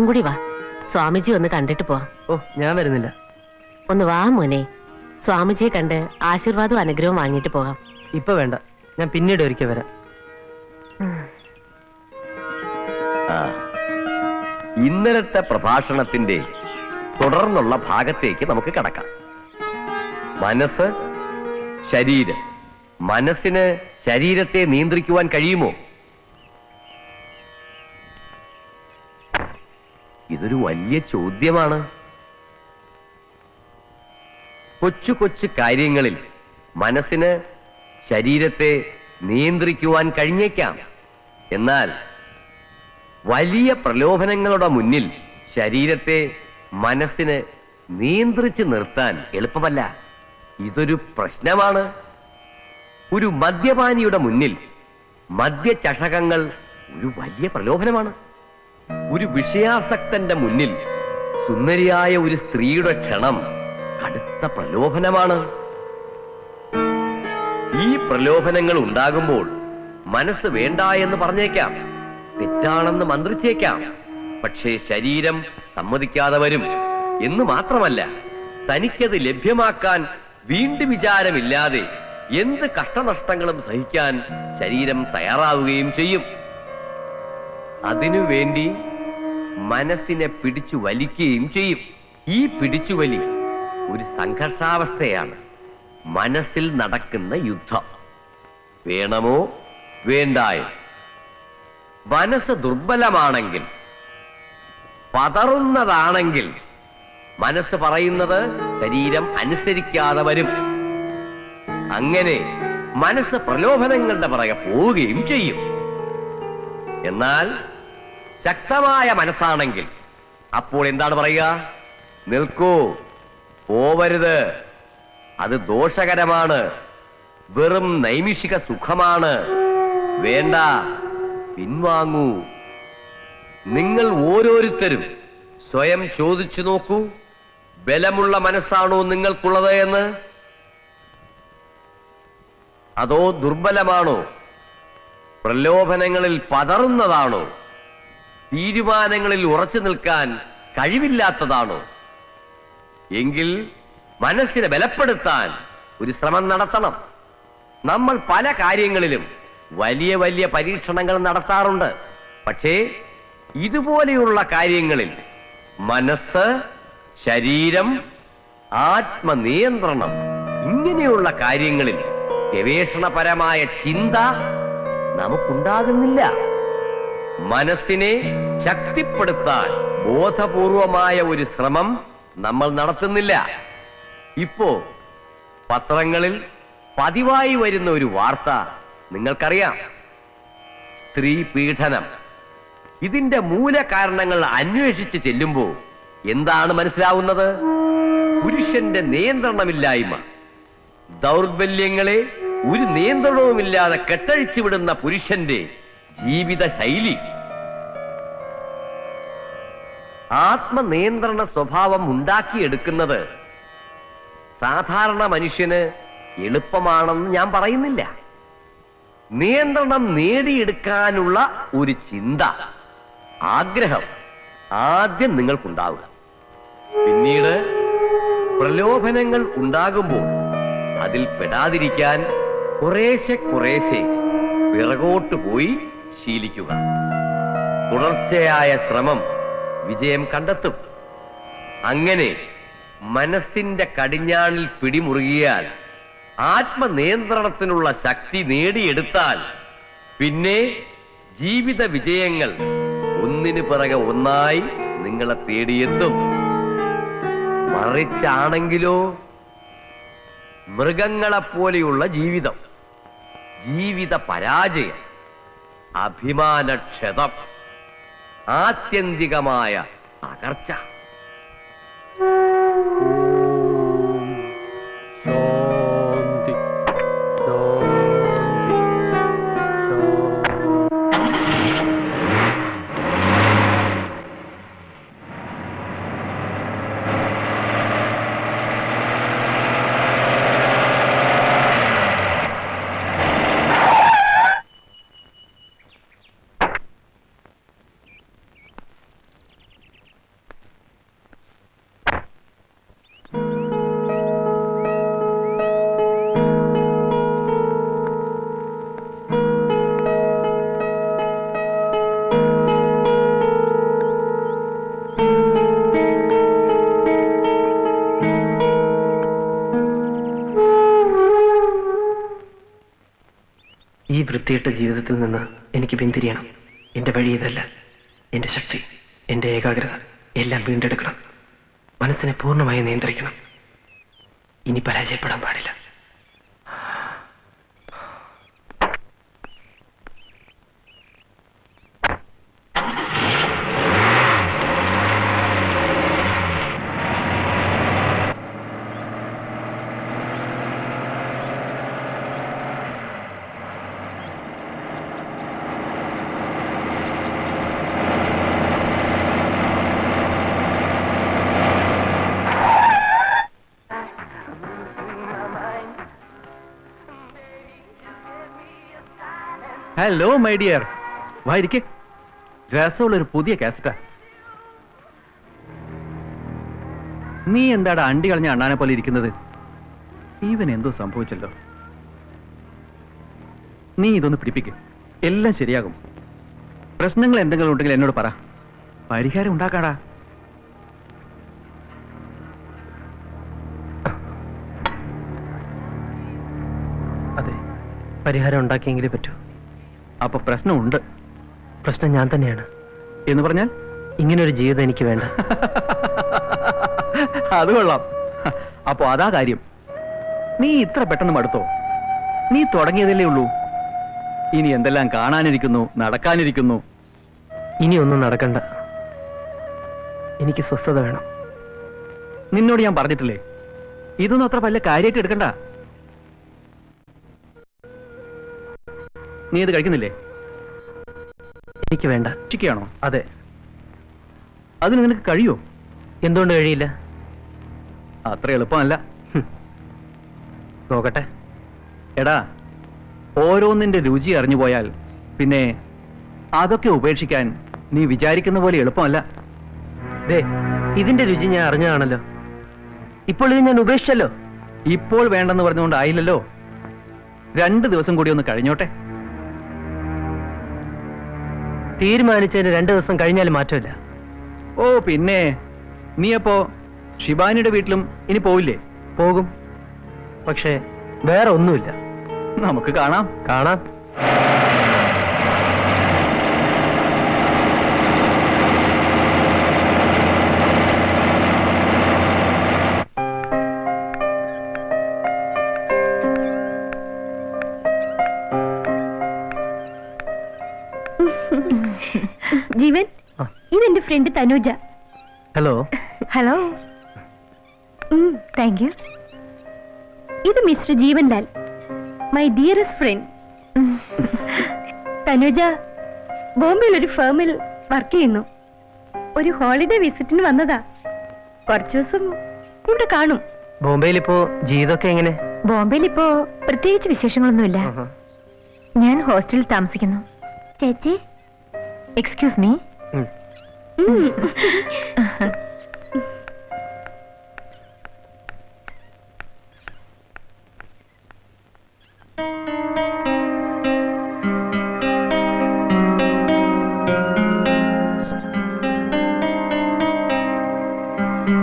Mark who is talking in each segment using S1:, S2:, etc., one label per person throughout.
S1: നീയും കൂടി വാ. സ്വാമിജി ഒന്ന് കണ്ടിട്ട് പോവാം.
S2: ഓ ഞാൻ വരുന്നില്ല.
S1: ഒന്ന് വാ മോനെ. സ്വാമിജിയെ കണ്ട് ആശീർവാദവും അനുഗ്രഹവും വാങ്ങിയിട്ട് പോകാം.
S2: ഇപ്പൊ വേണ്ട. ഞാൻ പിന്നീട് ഒരിക്കൽ വരാം.
S3: ഇന്നലത്തെ പ്രഭാഷണത്തിന്റെ തുടർന്നുള്ള ഭാഗത്തേക്ക് നമുക്ക് കടക്കാം. മനസ്സ് ശരീരം. മനസ്സിന് ശരീരത്തെ നിയന്ത്രിക്കുവാൻ കഴിയുമോ? ഇതൊരു വലിയ ചോദ്യമാണ്. കൊച്ചു കൊച്ചു കാര്യങ്ങളിൽ മനസ്സിന് ശരീരത്തെ നിയന്ത്രിക്കുവാൻ കഴിഞ്ഞേക്കാം. എന്നാൽ വലിയ പ്രലോഭനങ്ങളുടെ മുന്നിൽ ശരീരത്തെ മനസ്സിന് നിയന്ത്രിച്ചു നിർത്താൻ എളുപ്പമല്ല. ഇതൊരു പ്രശ്നമാണ്. ഒരു മദ്യപാനിയുടെ മുന്നിൽ മദ്യചഷകങ്ങൾ ഒരു വലിയ പ്രലോഭനമാണ്. ഒരു വിഷയാസക്തന്റെ മുന്നിൽ സുന്ദരിയായ ഒരു സ്ത്രീയുടെ ക്ഷണം കടുത്ത പ്രലോഭനമാണ്. ഈ പ്രലോഭനങ്ങൾ ഉണ്ടാകുമ്പോൾ മനസ്സ് വേണ്ട എന്ന് പറഞ്ഞേക്കാം. തെറ്റാണെന്ന് മന്ത്രിച്ചേക്കാം. പക്ഷേ ശരീരം സമ്മതിക്കാതെ വരും എന്ന് മാത്രമല്ല തനിക്കത് ലഭ്യമാക്കാൻ വീണ്ടും വിചാരമില്ലാതെ എന്ത് കഷ്ടനഷ്ടങ്ങളും സഹിക്കാൻ ശരീരം തയ്യാറാവുകയും ചെയ്യും. അതിനുവേണ്ടി മനസ്സിനെ പിടിച്ചു വലിക്കുകയും ചെയ്യും. ഈ പിടിച്ചുവലി ഒരു സംഘർഷാവസ്ഥയാണ് മനസ്സിൽ നടക്കുന്ന യുദ്ധം. വേണമോ? വേണ്ടായോ. മനസ്സ് ദുർബലമാണെങ്കിൽ പതറുന്നതാണെങ്കിൽ മനസ്സ് പറയുന്നത് ശരീരം അനുസരിക്കാതെ വരും. അങ്ങനെ മനസ്സ് പ്രലോഭനങ്ങളുടെ പുറകെ പോവുകയും ചെയ്യും. എന്നാൽ ശക്തമായ മനസ്സാണെങ്കിൽ അപ്പോൾ എന്താണ് പറയുക? നിൽക്കൂ. പോവരുത്. അത് ദോഷകരമാണ്. വെറും നൈമിഷിക സുഖമാണ്. വേണ്ട. പിൻവാങ്ങൂ. നിങ്ങൾ ഓരോരുത്തരും സ്വയം ചോദിച്ചു നോക്കൂ. ബലമുള്ള മനസ്സാണോ നിങ്ങൾക്കുള്ളത് എന്ന്. അതോ ദുർബലമാണോ? പ്രലോഭനങ്ങളിൽ പതറുന്നതാണോ? തീരുമാനങ്ങളിൽ ഉറച്ചു നിൽക്കാൻ കഴിവില്ലാത്തതാണോ? എങ്കിൽ മനസ്സിനെ ബലപ്പെടുത്താൻ ഒരു ശ്രമം നടത്തണം. നമ്മൾ പല കാര്യങ്ങളിലും വലിയ വലിയ പരീക്ഷണങ്ങൾ നടത്താറുണ്ട്. പക്ഷേ ഇതുപോലെയുള്ള കാര്യങ്ങളിൽ മനസ്സ് ശരീരം ആത്മനിയന്ത്രണം ഇങ്ങനെയുള്ള കാര്യങ്ങളിൽ ഗവേഷണപരമായ ചിന്ത നമുക്കുണ്ടാകുന്നില്ല. മനസ്സിനെ ശക്തിപ്പെടുത്താൻ ബോധപൂർവമായ ഒരു ശ്രമം നമ്മൾ നടത്തുന്നില്ല. ഇപ്പോ പത്രങ്ങളിൽ പതിവായി വരുന്ന ഒരു വാർത്ത നിങ്ങൾക്കറിയാം. സ്ത്രീ പീഡനം. ഇതിന്റെ മൂല കാരണങ്ങൾ അന്വേഷിച്ച് ചെല്ലുമ്പോൾ എന്താണ് മനസ്സിലാവുന്നത്? പുരുഷന്റെ നിയന്ത്രണമില്ലായ്മ. ദൗർബല്യങ്ങളെ ഒരു നിയന്ത്രണവുമില്ലാതെ കെട്ടഴിച്ചു വിടുന്ന പുരുഷന്റെ ജീവിത ശൈലി. ആത്മനിയന്ത്രണ സ്വഭാവം ഉണ്ടാക്കിയെടുക്കുന്നത് സാധാരണ മനുഷ്യന് എളുപ്പമാണെന്ന് ഞാൻ പറയുന്നില്ല. നിയന്ത്രണം നേടിയെടുക്കാനുള്ള ഒരു ചിന്ത ആഗ്രഹം ആദ്യം നിങ്ങൾക്കുണ്ടാവുക. പിന്നീട് പ്രലോഭനങ്ങൾ ഉണ്ടാകുമ്പോൾ അതിൽ പെടാതിരിക്കാൻ കുറേശ്ശെ കുറേശ്ശെ പിറകോട്ട് പോയി ശീലിക്കുക. തുടർച്ചയായ ശ്രമം വിജയം കണ്ടെത്തും. അങ്ങനെ മനസ്സിന്റെ കടിഞ്ഞാണിൽ പിടിമുറുകിയാൽ ആത്മനിയന്ത്രണത്തിനുള്ള ശക്തി നേടിയെടുത്താൽ പിന്നെ ജീവിത വിജയങ്ങൾ ഒന്നിനു പിറകെ ഒന്നായി നിങ്ങളെ തേടിയെത്തും. മറിച്ചാണെങ്കിലോ മൃഗങ്ങളെപ്പോലെയുള്ള ജീവിതം ജീവിത പരാജയം അഭിമാനക്ഷതം. ആത്യന്തികമായ തകർച്ച
S2: വൃത്തിയിട്ട ജീവിതത്തിൽ നിന്ന് എനിക്ക് പിന്തിരിയണം. എന്റെ വഴി ഇതല്ല. എന്റെ ശക്തി എന്റെ ഏകാഗ്രത എല്ലാം വീണ്ടെടുക്കണം. മനസ്സിനെ പൂർണമായി നിയന്ത്രിക്കണം. ഇനി പരാജയപ്പെടാൻ പാടില്ല.
S4: ഹലോ മൈ ഡിയർ വായിരിക്കേ രസമുള്ള ഒരു പുതിയ കാസറ്റാ. നീ എന്താടാ അണ്ടി കളഞ്ഞ അണ്ണാനെ പോലെ ഇരിക്കുന്നത്? ഇവൻ എന്തോ സംഭവിച്ചല്ലോ. നീ ഇതൊന്ന് പിടിപ്പിക്കും. എല്ലാം ശരിയാകും. പ്രശ്നങ്ങൾ എന്തെങ്കിലും ഉണ്ടെങ്കിൽ എന്നോട് പറ. പരിഹാരം ഉണ്ടാക്കാടാ.
S2: അതെ പരിഹാരം ഉണ്ടാക്കിയെങ്കിലേ പറ്റൂ.
S4: അപ്പൊ പ്രശ്നമുണ്ട്.
S2: പ്രശ്നം ഞാൻ തന്നെയാണ്.
S4: എന്ന് പറഞ്ഞാൽ?
S2: ഇങ്ങനൊരു ജീവിതം എനിക്ക് വേണ്ട.
S4: അത് കൊള്ളാം. അപ്പോ അതാ കാര്യം. നീ ഇത്ര പെട്ടെന്ന് മടുത്തോ? നീ തുടങ്ങിയതല്ലേ ഉള്ളൂ. ഇനി എന്തെല്ലാം കാണാനിരിക്കുന്നു നടക്കാനിരിക്കുന്നു?
S2: ഇനി ഒന്നും നടക്കണ്ട. എനിക്ക് സ്വസ്ഥത വേണം.
S4: നിന്നോട് ഞാൻ പറഞ്ഞിട്ടില്ലേ? ഇതൊന്നും അത്ര വല്ല കാര്യമായിട്ട് എടുക്കണ്ട. നീ ഇത് കഴിക്കുന്നില്ലേ?
S2: എനിക്ക് വേണ്ട.
S4: ഉച്ചയ്ക്കാണോ?
S2: അതെ.
S4: അതിന് നിനക്ക് കഴിയോ?
S2: എന്തുകൊണ്ട് കഴിയില്ല?
S4: അത്ര എളുപ്പമല്ല.
S2: നോക്കട്ടെ.
S4: എടാ ഓരോന്നിന്റെ രുചി അറിഞ്ഞു പോയാൽ പിന്നെ അതൊക്കെ ഉപേക്ഷിക്കാൻ നീ വിചാരിക്കുന്ന പോലെ എളുപ്പമല്ല.
S2: ദേ ഇതിന്റെ രുചി ഞാൻ അറിഞ്ഞതാണല്ലോ. ഇപ്പോൾ ഇത് ഞാൻ ഉപേക്ഷിച്ചല്ലോ.
S4: ഇപ്പോൾ വേണ്ടെന്ന് പറഞ്ഞുകൊണ്ട് ആയില്ലല്ലോ. രണ്ട് ദിവസം കൂടി ഒന്ന് കഴിഞ്ഞോട്ടെ.
S2: തീരുമാനിച്ചതിന് രണ്ടു ദിവസം കഴിഞ്ഞാലും മാറ്റമില്ല.
S4: ഓ പിന്നെ. നീ അപ്പോ ഷിബാനിയുടെ വീട്ടിലും ഇനി പോവില്ലേ?
S2: പോകും. പക്ഷേ വേറെ ഒന്നുമില്ല.
S4: നമുക്ക് കാണാം.
S2: കാണാം.
S5: ജീവൻ. ഇതെന്റെ friend Thanuja.
S2: Hello
S5: hello thank you ഇത് mister Jeevanlal my dearest friend Thanuja ബോംബെയിൽ ഒരു ഫേമിൽ വർക്ക് ചെയ്യുന്നു. ഒരു ഹോളിഡേ വിസിറ്റിന് വന്നതാ. കുറച്ചു ദിവസം ഇവിടെ കാണും.
S2: ബോംബെയിൽ ഇപ്പോ ജീവിതമൊക്കെ എങ്ങനെ?
S5: ബോംബെയിൽ ഇപ്പോ പ്രത്യേകിച്ച് വിശേഷങ്ങളൊന്നുമില്ല. ഞാൻ ഹോസ്റ്റലിൽ താമസിക്കുന്നു. ചേച്ചി എക്സ്ക്യൂസ് മീ.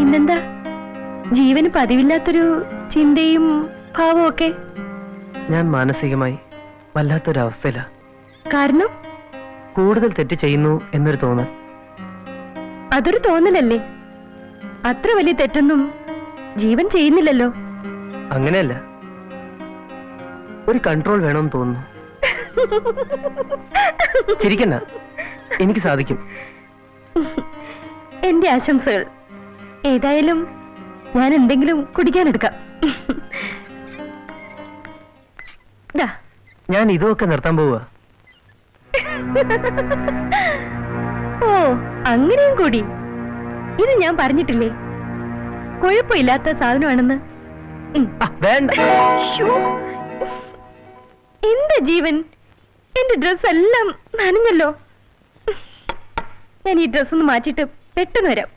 S5: ഇന്നെന്താ? ജീവന് പതിവില്ലാത്തൊരു ചിന്തയും ഭാവവും ഒക്കെ
S2: ഞാൻ മാനസികമായി വല്ലാത്തൊരവസ്ഥയിലാണ്
S5: കാരണം?
S2: കൂടുതൽ തെറ്റ് ചെയ്യുന്നു എന്നൊരു തോന്നൽ.
S5: അതൊരു തോന്നലല്ലേ? അത്ര വലിയ തെറ്റൊന്നും ജീവൻ ചെയ്യുന്നില്ലല്ലോ.
S2: അങ്ങനെയല്ല. ഒരു കൺട്രോൾ വേണമെന്ന് തോന്നുന്നു. ചിരിക്കണ്ട. എനിക്ക് സാധിക്കും.
S5: എന്റെ ആശംസകൾ. ഏതായാലും ഞാൻ എന്തെങ്കിലും കുടിക്കാൻ എടുക്കാം.
S2: ഞാൻ ഇതൊക്കെ നിർത്താൻ പോവുക.
S5: ഓ അങ്ങനെയും കൂടി. ഇത് ഞാൻ പറഞ്ഞിട്ടില്ലേ? കുഴപ്പമില്ലാത്ത സാധനമാണെന്ന്. എന്റെ. ജീവൻ? എന്റെ ഡ്രസ് എല്ലാം നനഞ്ഞല്ലോ. ഞാൻ ഈ ഡ്രസ്സൊന്ന് മാറ്റിട്ട് മാറ്റിയിട്ട് പെട്ടെന്ന് വരാം.